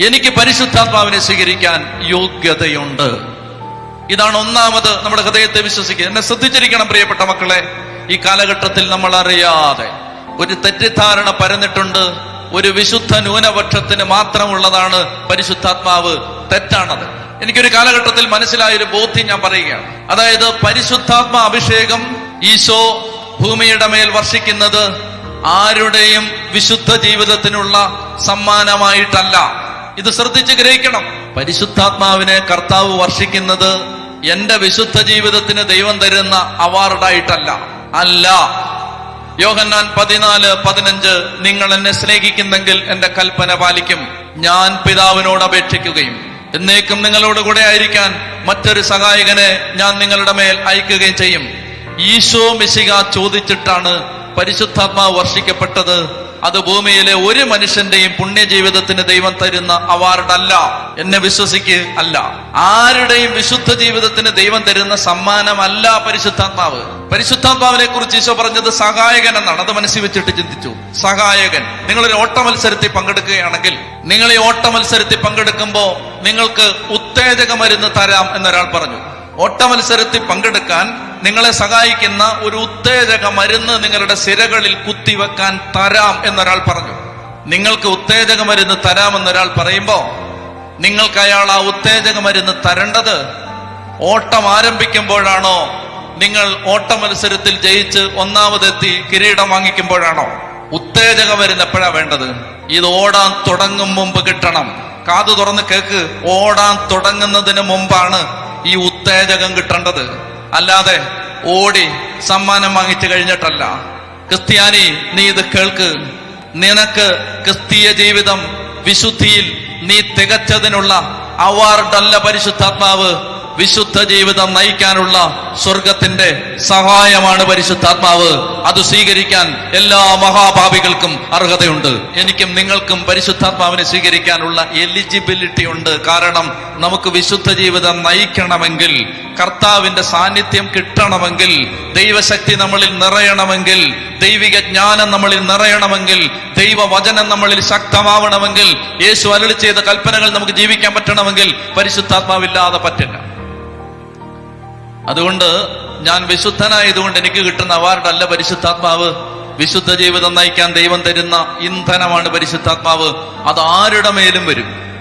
എനിക്ക് പരിശുദ്ധാത്മാവിനെ സ്വീകരിക്കാൻ യോഗ്യതയുണ്ട്. ഇതാണ് ഒന്നാമത് നമ്മുടെ ഹൃദയത്തെ വിശ്വസിക്കുക. എന്നെ ശ്രദ്ധിച്ചിരിക്കണം പ്രിയപ്പെട്ട മക്കളെ ഈ കാലഘട്ടത്തിൽ നമ്മൾ അറിയാതെ ഒരു തെറ്റിദ്ധാരണ പരന്നിട്ടുണ്ട്. ഒരു വിശുദ്ധ ന്യൂനപക്ഷത്തിന് മാത്രമുള്ളതാണ് പരിശുദ്ധാത്മാവ് തെറ്റാണത്. എനിക്കൊരു കാലഘട്ടത്തിൽ മനസ്സിലായ ഒരു ബോധ്യം ഞാൻ പറയുകയാണ്. അതായത് പരിശുദ്ധാത്മ അഭിഷേകം ഈശോ ഭൂമിയുടെ മേൽ വർഷിക്കുന്നത് ആരുടെയും വിശുദ്ധ ജീവിതത്തിനുള്ള സമ്മാനമായിട്ടല്ല. ഇത് ശ്രദ്ധിച്ച് ഗ്രഹിക്കണം. പരിശുദ്ധാത്മാവിനെ കർത്താവ് വർഷിക്കുന്നത് എന്റെ വിശുദ്ധ ജീവിതത്തിന് ദൈവം തരുന്ന അവാർഡായിട്ടല്ല. അല്ല. യോഹന്നാൻ പതിനാല് പതിനഞ്ച് നിങ്ങൾ എന്നെ സ്നേഹിക്കുന്നെങ്കിൽ എന്റെ കൽപ്പന പാലിക്കും. ഞാൻ പിതാവിനോട് അപേക്ഷിക്കുകയും എന്നേക്കും നിങ്ങളോട് കൂടെ ആയിരിക്കാൻ മറ്റൊരു സഹായകനെ ഞാൻ നിങ്ങളുടെ മേൽ അയക്കുകയും ചെയ്യും. ഈശോ മിശിക ചോദിച്ചിട്ടാണ് പരിശുദ്ധാത്മാവ് വർഷിക്കപ്പെട്ടത്. അത് ഭൂമിയിലെ ഒരു മനുഷ്യന്റെയും പുണ്യജീവിതത്തിന് ദൈവം തരുന്ന അവാർഡ് അല്ല. എന്നെ വിശ്വസിക്ക് അല്ല. ആരുടെയും വിശുദ്ധ ജീവിതത്തിന് ദൈവം തരുന്ന സമ്മാനമല്ല പരിശുദ്ധാത്മാവ്. പരിശുദ്ധാത്മാവിനെ കുറിച്ച് ഈശോ പറഞ്ഞത് സഹായകൻ എന്നാണ്. അത് മനസ്സിൽ വെച്ചിട്ട് ചിന്തിച്ചു. സഹായകൻ. നിങ്ങളൊരു ഓട്ട മത്സരത്തിൽ പങ്കെടുക്കുകയാണെങ്കിൽ നിങ്ങൾ ഈ ഓട്ട മത്സരത്തിൽ പങ്കെടുക്കുമ്പോൾ നിങ്ങൾക്ക് ഉത്തേജക മരുന്ന് തരാം എന്നൊരാൾ പറഞ്ഞു. ഓട്ട മത്സരത്തിൽ പങ്കെടുക്കാൻ നിങ്ങളെ സഹായിക്കുന്ന ഒരു ഉത്തേജക മരുന്ന് നിങ്ങളുടെ സിരകളിൽ കുത്തിവെക്കാൻ തരാം എന്നൊരാൾ പറഞ്ഞു. നിങ്ങൾക്ക് ഉത്തേജക മരുന്ന് തരാമെന്നൊരാൾ പറയുമ്പോൾ നിങ്ങൾക്ക് അയാൾ ആ ഉത്തേജക മരുന്ന് തരേണ്ടത് ഓട്ടം ആരംഭിക്കുമ്പോഴാണോ? നിങ്ങൾ ഓട്ട മത്സരത്തിൽ ജയിച്ച് ഒന്നാമതെത്തി കിരീടം വാങ്ങിക്കുമ്പോഴാണോ? ഉത്തേജക മരുന്ന് എപ്പോഴാ വേണ്ടത്? ഇത് ഓടാൻ തുടങ്ങും മുമ്പ് കിട്ടണം. കാതു തുറന്ന് കേക്ക് ഓടാൻ തുടങ്ങുന്നതിന് മുമ്പാണ് ഈ ഉത്തേജകം കിട്ടേണ്ടത്. അല്ലാതെ ഓടി സമ്മാനം വാങ്ങിച്ചു കഴിഞ്ഞിട്ടല്ല. ക്രിസ്ത്യാനി നീ ഇത് കേൾക്ക്. നിനക്ക് ക്രിസ്തീയ ജീവിതം വിശുദ്ധിയിൽ നീ തികച്ചതിനുള്ള അവാർഡല്ല പരിശുദ്ധാത്മാവ്. വിശുദ്ധ ജീവിതം നയിക്കാനുള്ള സ്വർഗത്തിന്റെ സഹായമാണ് പരിശുദ്ധാത്മാവ്. അത് സ്വീകരിക്കാൻ എല്ലാ മഹാഭാവികൾക്കും അർഹതയുണ്ട്. എനിക്കും നിങ്ങൾക്കും പരിശുദ്ധാത്മാവിനെ സ്വീകരിക്കാനുള്ള എലിജിബിലിറ്റി ഉണ്ട്. കാരണം നമുക്ക് വിശുദ്ധ ജീവിതം നയിക്കണമെങ്കിൽ കർത്താവിന്റെ സാന്നിധ്യം കിട്ടണമെങ്കിൽ ദൈവശക്തി നമ്മളിൽ നിറയണമെങ്കിൽ ദൈവിക ജ്ഞാനം നമ്മളിൽ നിറയണമെങ്കിൽ ദൈവവചനം നമ്മളിൽ ശക്തമാവണമെങ്കിൽ യേശു അരുളി ചെയ്ത കൽപ്പനകൾ നമുക്ക് ജീവിക്കാൻ പറ്റണമെങ്കിൽ പരിശുദ്ധാത്മാവില്ലാതെ പറ്റില്ല. അതുകൊണ്ട് ഞാൻ വിശുദ്ധനായതുകൊണ്ട് എനിക്ക് കിട്ടുന്ന അവാർഡ് അല്ല പരിശുദ്ധാത്മാവ്. വിശുദ്ധ ജീവിതം നയിക്കാൻ ദൈവം തരുന്ന ഇന്ധനമാണ് പരിശുദ്ധാത്മാവ്. അത് ആരുടെ മേലും വരും?